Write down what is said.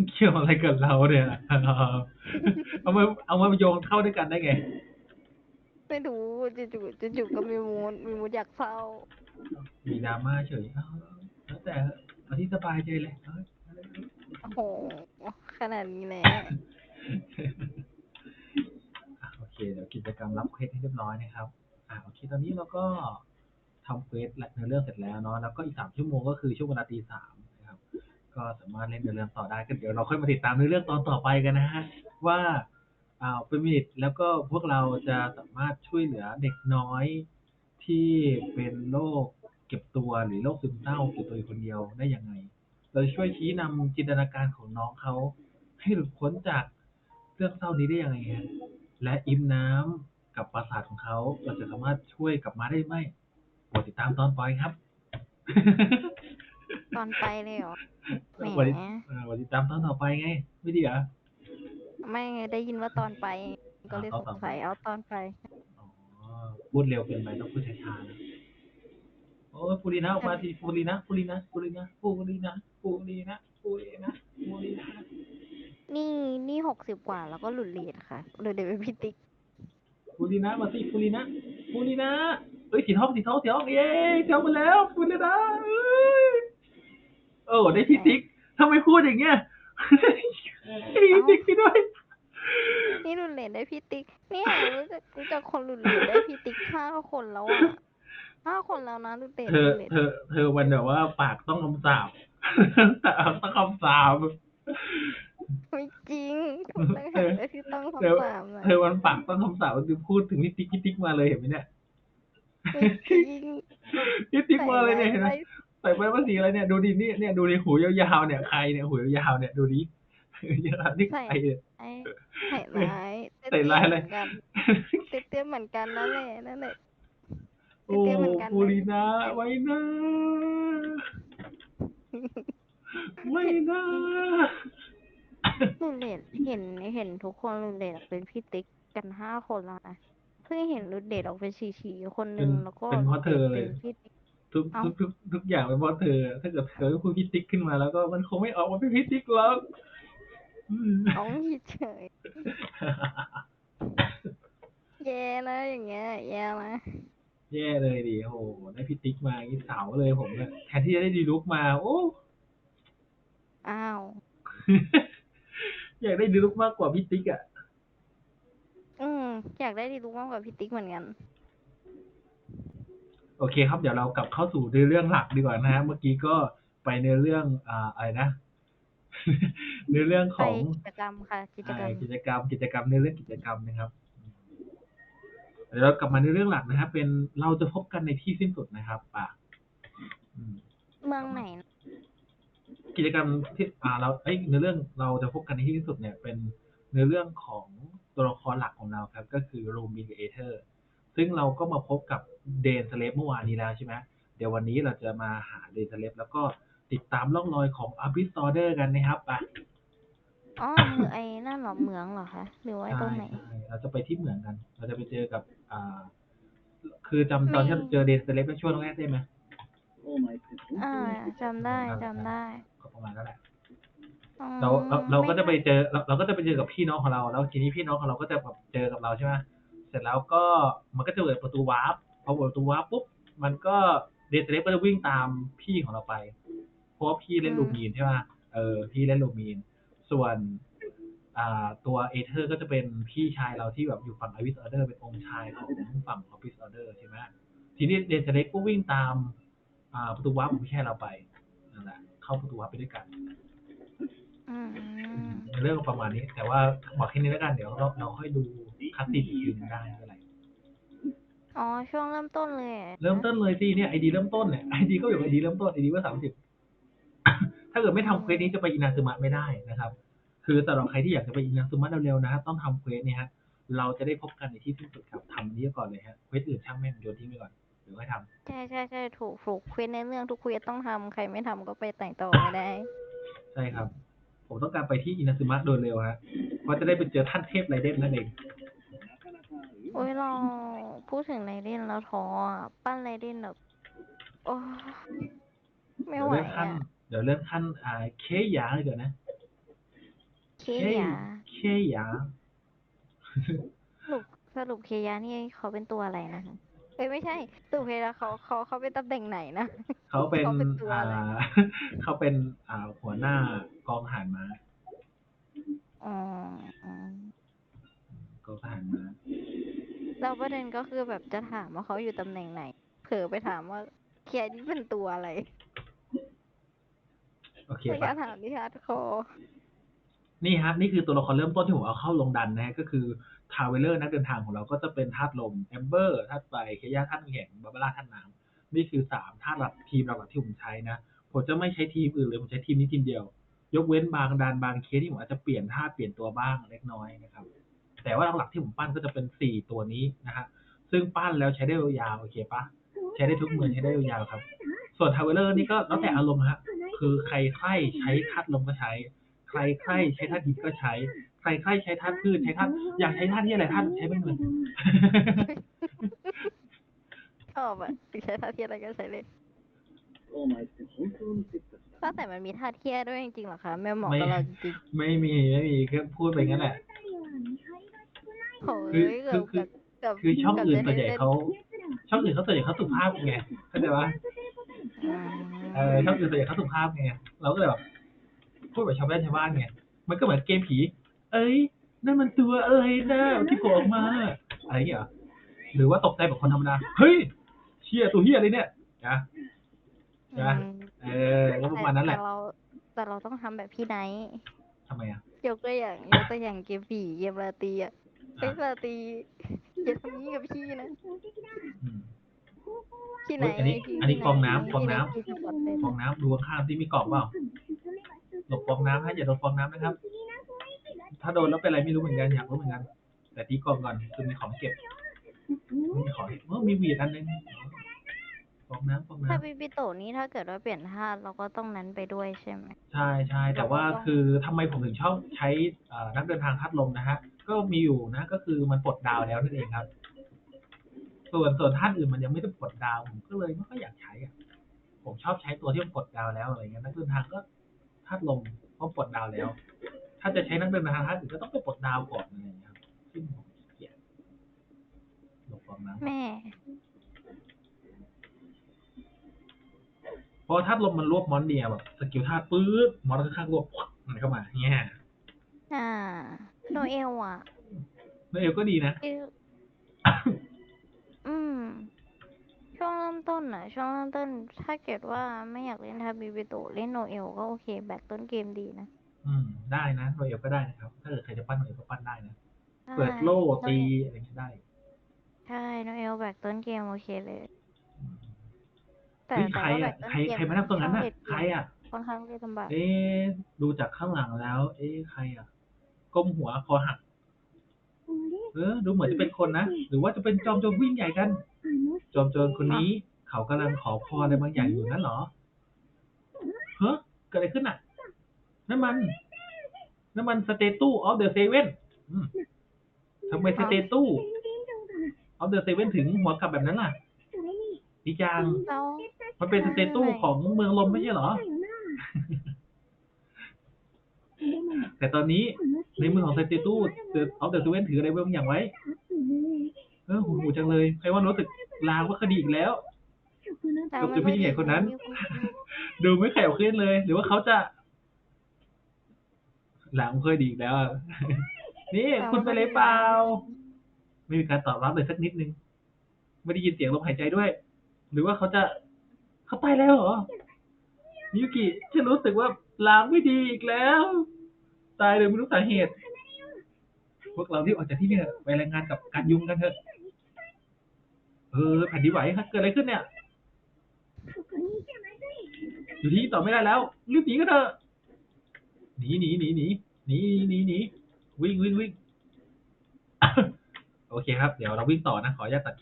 มันเกี่ยวอะไรกับเราเนี่ยเอามาเอามาโยงเข้าด้วยกันได้ไง ไม่รู้จู่ๆจู่ๆก็มีมูดมีมูดอยากเศร้า มีดราม่าเฉยเอาแล้วแต่เอาที่สบายใจเลยเอาโอ้โหขนาดนี้แหละอะโอเคเดี๋ยวกิจกรรมรับเควสให้เรียบร้อยนะครับ อ่าโอเคตอนนี้เราก็ทำเควสและเนื้อเรื่องเสร็จแล้วเนาะแล้วก็อีกสามชั่วโมงก็คือช่วงเวลาตีสามนะครับ ก็สามารถเล่นเนื้อเรื่องต่อได้ก็เดี๋ยวเราค่อยมาติดตามเนื้อเรื่องตอนต่อไปกันนะฮะว่าอ่าเป็นมินิทแล้วก็พวกเราจะสามารถช่วยเหลือเด็กน้อยที่เป็นโรคเก็บตัวหรือโรคซึมเศร้าเก็บตัวอยู่คนเดียวได้ยังไง เราจะช่วยชี้นำจินตนาการของน้องเขาให้หลุดพ้นจากเรื่องเศร้านี้ได้ยังไงฮะและอิ่มน้ำกับปราสาทของเขาเราจะสามารถช่วยกลับมาได้ไหมโปรดติดตามตอนปล่อยครับ ตอนไปเลยเหรอแหมวันนี้เอ่อวันติดตามตอนต่อไปไง ไม่ดีเหรอ ไม่ไงได้ยินว่าตอนไป ก็เลยเอาสตอนงไปสัยเอาตอนไป อ๋อ พูดเร็วเกินไปต้องพูดช้าๆนะโอ้ยฟูรีนะออกมาสิฟูรีนะฟูรีนะฟูรีนะฟูรีนะฟูรีนะฟูรีนะฟูรีนะนี่นี่หกสิบกว่าแล้วก็หลุดเลทค่ะหลุดเลทเป็นพิติกฟูรีนะมาสิฟูรีนะฟูรีนะเอ้ยสีทองสีทองสีทองเย้สีทองมาแล้วฟูรีนะเอ้ย โอ้ได้พี่ติ๊กทำไมพูดอย่างเงี้ยได้พี่ติ๊กไปด้วยนี่หลุดเลทได้พิติกเนี่ยรู้จักรู้จักคนหลุดเลทได้พิติกห้าคนแล้วอะห้าคนแล้วนะหลุดเลทเธหอลุดเลทเธอเธอมันแบบว่าปากต้องคำสาบต้องคำสาบไม่จริงผมตั้งหากได้ที่ต้องเดี๋ยวคำสามอะเธอมันปากต้องคำสาบมันคือพูดถึงพี่ติ๊กพี่ติ๊กมาเลยเห็นไหมเนี่ยไม่จริงพี่ติ๊กมาเลยเนี่ยเห็นไหม ใส่ใส่ไปว่าสีอะไรเนี่ยดูดิเนี่ยเนี่ยดูดิหูยาวๆเนี่ยใครเนี่ยหูยาวๆเนี่ยดูดิยาวนี่ใครเนี่ยไอ้ใส่ร้ายใส่ร้ายอะไรเตี้ยๆเหมือนกันเตี้ยๆเหมือนกันนั่นแหละนั่นแหละโอ้เตี้ยๆเหมือนกันปูรีนาไว้นะไม่นะหลุดเลทเห็นเห็นทุกคนหลุดเลทเป็นพี่ติ๊กกันห้าคนแล้วนะเพิ่งเห็นหลุดเลทออกเป็นชีๆคนหนึ่งแล้วก็เป็นเพราะเธอเลยเป็นพี่ติ๊ก ทุกเอ้าทุกทุกทุกอย่างเป็นเพราะเธอ ถ้าเกิดเธอไม่พูดพี่ติ๊กขึ้นมาแล้วก็มันคงไม่ออกมาเป็นพี่ติ๊กหรอกอืมน้องเฉยๆแย่นะอย่างเงี้ยแย่นะแย่เลยดิโอ้โหได้พี่ติ๊กมาอย่างนี้เสาเลยผมเนี่ยแทนที่จะได้ดีลุกมาโอ้อ้าวอยากได้ดีลุกมากกว่าพี่ติ๊กอะอืมอยากได้ดีรู้มากกว่าพี่ติ๊กเหมือนกัน โอเคครับ เดี๋ยวเรากลับเข้าสู่ในเรื่องหลักดีกว่านะฮะ เมื่อกี้ก็ไปในเรื่องอ่าอะไรนะ ในเรื่องขไปองกิจกรรมค่ะกิจกรรมอ่ากิจกรรม กิจกรรมในเรื่องกิจกรรมนะครับ เดี๋ยวเรากลับมาในเรื่องหลักนะครับ เป็นเราจะพบกันในที่สิ้นสุดนะครับป่ะอืมเมืองไหนนะกิจกรรมที่อ่าเราเอ้ยในเรื่องเราจะพบกันในที่สุดเนี่ย เป็นในเรื่องของตัวละครหลักของเราครับ ก็คือรูมิเอเทอร์ ซึ่งเราก็มาพบกับเดนสเลฟเมื่อวานนี้แล้วใช่ไหมเดี๋ยววันนี้เราจะมาหาเดนสเลฟแล้วก็ติดตามร่องรอยของอาบิสตอเดอร์กันนะครับไปอ๋อเมืองไอ้นั่นเหรอเหมืองเหรอคะหรือว่าไอ้ตรงไหนใช่เราจะไปที่เหมืองกัน เราจะไปเจอกับ อ่า คือจำตอนที่เราเจอเดนสเลฟในช่วงแรกได้ไหมอ่าจำได้จำได้ ก็ประมาณนั้นแหละอืมเราเราเราก็จะไปม่เจอเราเราก็จะไปเจอกับพี่น้องของเรา แล้วทีนี้พี่น้องของเราก็จะแบบเจอกับเราใช่ไหม เสร็จแล้วก็มันก็จะเปิดประตูวาร์ปพอเปิดประตูวาร์ปปุ๊บมันก็เดนเซเลฟก็จะวิ่งตามพี่ของเราไป เพราะว่าพี่เล่นลูมีนใช่ไหมเออพี่เล่นลูมีน ส่วนอ่าตัวเอเธอร์ก็จะเป็นพี่ชายเราที่แบบอยู่ฝั่งอวิสออเดอร์เป็นองค์ชายของฝั่งอวิสออเดอร์ใช่ไหมทีนี้เดนเซเลฟก็วิ่งตามอ่าประตูวาร์ปของพี่ชายเราไปนั่นแหละเข้าประตูวาร์ปไปด้วยกันอืมเรื่องประมาณนี้ แต่ว่าบอกแค่นี้แล้วกันเดี๋ยวเราเราค่อยดู คัสตินอีกทีหนึงได้ไม่เป็นไรอ๋อ ช่วงเริ่มต้นเลยอะเริ่มต้นเลยสิเนี่ยไอดีเริ่มต้นเนี่ยไอดีก็อยู่ไอดีเริ่มต้นไอดีว่าสามสิบถ้าเกิดไม่ทำเควสนี้จะไปอินาซึมะไม่ได้นะครับ คือสำหรับใครที่อยากจะไปอินาซึมะเร็วๆนะครับต้องทำเควสเนี่ยฮะเราจะได้พบกันในที่สิ้นสุดครับทำอันนี้ก่อนเลยฮะเควสอื่นช่างแม่งโยนทิ้งไปก่อนหรือไม่ทำใช่ใช่ใช่ถูกถูกเควสในเรื่องทุกเควสต้องทำใครไม่ทำก็ไปแต่งต่อไม่ได้ ใช่ครับ ผมต้องการไปที่อินาซึมะโดยเร็วฮะเพราะจะได้ไปเจอท่านเทพไรเดนนั่นเองโอ้ยเราพูดถึงไรเดนแล้วท้ออะปั้นไรเดนแบบโอ้ไม่เดี๋ยวไหวเลื่อนขั้น อะเดี๋ยวเลื่อนขั้นอ่าเคยาเลยเดี๋ยวนะ เคเคยาเคยา สรุปสรุปเคยานี่เขาเป็นตัวอะไรนะคะเอ้ยไม่ใช่สรุปเคยาเขาเขาเขาเป็นตำแหน่งไหนนะ เขาเป็นเขาเป็นตัวอะไรอ่าเขาเป็นอ่าหัวหน้ากองทหารม้าอ๋ออ๋อกองทหารม้า แล้วประเด็นก็คือแบบจะถามว่าเขาอยู่ตำแหน่งไหน เผลอไปถามว่าเคยานี่เป็นตัวอะไรโอเคไม่กปะล้าถามที่ฮาร์ดคอร์นี่ฮะนี่คือตัวละครเริ่มต้นที่ผมเอาเข้าลงดันนะฮะก็คือทาวเวลเลอร์นักเดินทางของเราก็จะเป็นธาตุลมแอมเบอร์ธาตุไฟเคย่าธาตุน้ำแข็งบาบาร่าธาตุน้ำนี่คือสามธาตุหลักทีมหลักๆที่ผมใช้นะผมจะไม่ใช้ทีมอื่นเลยผมใช้ทีมนี้ทีมเดียว ยกเว้นบางดันบางเคสที่ผมอาจจะเปลี่ยนธาตุเปลี่ยนตัวบ้างเล็กน้อยนะครับ แต่ว่าหลักๆที่ผมปั้นก็จะเป็นสี่ตัวนี้นะฮะซึ่งปั้นแล้วใช้ได้ยาวโอเคปะใช้ได้ทุกเมืองใช้ได้ยาวครับ ส่วนทาวเวลเลอร์นี่ก็แล้วแต่อารมณ์ฮะคือใครใครใช้ทัดลมก็ใช้ ใครใครใช้ทัตุดินก็ใช้ ใครใครใช้ทัดพืชใช้ทัดอยากใช้ทัดที่อะไรทัตุใช้ไม่เหมือนชอบอะใช้ทัตุที่อะไรก็ใช้เลยตั้งแต่มันมีท่าเทียด้วยจริงๆหรอคะแม่หมอกับเราจริงไม่มีไม่มีแค่พูดไปงั้นแหละ โหคืยอเกือบคือเกือบคือช่องอื่นส่วนใหญ่กืบจะได้ล่เขาช่องอื่นเขาส่วนใหญ่เขาสุภาพไงเข้าใจปะอืมเออช่องอื่นส่วนใหญ่เขาสุภาพไงเราก็เลยแบบพูดแบบชาวบ้านชาวบ้านไงมันก็เหมือนเกมผี เอ้ยนั่นมันตัวอะไรนะที่โผล่ออกมาอะไรอย่างเงี้ยเหรอหรือว่าตกใจแบบคนธรรมดาเฮ้ยเชี่ยตัวเฮียอะไรเนี่ยนะนะอืมเออก็ประมาณนั้นแหละแต่เราแต่เราต้องทำแบบพี่ไนท์ทำไมอะยกตัวอย่างยกตัวอย่างเกมผีเกมราตรีอะ เกมราตรีอย่าทำนี้กับพี่นะอืมพี่ไนเฮ้ยท์อันนี้พี่อันนี้พี่ฟองไท์น้ำฟองน้ำพี่ไท์สปอตเต็มฟองน้ำดูข้างๆที่มีกรอบเปล่าหลบฟองน้ำนะอย่าโดนฟองน้ำนะครับ ถ้าโดนแล้วเป็นอะไรไม่รู้เหมือนกันอยากรู้เหมือนกัน แต่ตีกรอบก่อนคือมีของเก็บมีของเออมีหวีดอันนึงฟองน้ำฟองถ้าน้ำบิบิโตะนี้ถ้าเกิดว่าเปลี่ยนธาตุเราก็ต้องนั้นไปด้วยใช่ไหมใช่ใช่แต่ว่าเราก็ต้องคือทำไมผมถึงชอบใช้เอ่อนักเดินทางธาตุลมนะฮะ ก็มีอยู่นะ ก็คือมันปลดดาวแล้วนั่นเองครับ ส่วนส่วนธาตุอื่นมันยังไม่ได้ปลดดาวผมก็เลยไม่ค่อยอยากใช้อะผมชอบใช้ตัวที่มันปลดดาวแล้วอะไรเงี้ยนักเดินทางก็ธาตุลมเพราะปลดดาวแล้ว ถ้าจะใช้นักเดินทางธาตุอื่นก็ต้องไปปลดดาวก่อนอะไรเงี้ยครับซึ่งผมขี้เกียจหลบฟองน้ำแม่เพราะธาตุลมมันรวบมอนเดียแบบสกิลธาตุปื๊ดมอนข้างๆรวบมันเข้ามาเงี้ยอ่า โนเอลอะแล้วเอลก็ดีนะ คืออืม ช่วงเริ่มต้นอะ ช่วงเริ่มต้น ถ้าเกิดว่าไม่อยากเล่นทาบิบิโตะเล่นโนเอลก็โอเค แบกต้นเกมดีนะ อืม ได้นะโรเอลก็ได้นะครับ ถ้าเกิดใครจะปั้นโรเอลก็ปั้นได้นะใช่เปิดโล่โนตีเอลอะไรเงี้ยได้ ใช่โนเอลแบกต้นเกมโอเคเลยอืมแต่เฮ้ยแต่ใครว่าแบอะกต้นใครเกมใครมานั่งตรงนั้นอะช่เลดใครอะค่อนข้างเล่นลำบากเอ๊ะดูจากข้างหลังแล้ว เอ๊ะใครอะ ก้มหัวคอหัก เออ ดูเหมือนจะเป็นคนนะ หรือว่าจะเป็นจอมโจรวิ่งใหญ่กัน จอมโจรคนนี้ เขากำลังขอพรอะไรบางอย่างอยู่นั่นเหรอ เฮ้ยเกิดอะไรขึ้นอะนั่นมันนั่นมันสเตตูออฟเดอะเซเว่นทำไมสเตตูออฟเดอะเซเว่นถึงหัวกลับแบบนั้นล่ะอีกอย่างแล้วมันเป็นสเตตูของเมืองลมไม่ใช่เหรอ แต่ตอนนี้ ในมือของสเตตูออฟเดอะเซเว่นถืออะไรบางอย่างไว้ เออหูหูจังเลย ใครว่ารู้สึกลางว่าคดีอีกแล้วกับมักับผู้ใหญ่คนนั้น ดูไม่แข็งขึ้นเลย หรือว่าเขาจะ หลังเคยดีอีกแล้ว นี่คุณไปเลยเปล่า ไม่มีการตอบรับเลยสักนิดนึง ไม่ได้ยินเสียงลมหายใจด้วย หรือว่าเขาจะเขาตายแล้วเหรอมิยุกิฉันรู้สึกว่าลางไม่ดีอีกแล้ว ตายเลยไม่รู้สาเหตุ พวกเราที่ออกจากที่เนี่ยไปรายงานกับการยุงกันเถอะ เออแผ่นดินไหวครับเกิดอะไรขึ้นเนี่ย อยู่ที่ต่อไม่ได้แล้วรีบหนีกันเถอะ หนีหนีหนีหนีหนีหนีหนีวิ่งวิ่งวิ่ง โอเคครับ เดี๋ยวเราวิ่งต่อนะ ขออนุญาตตัด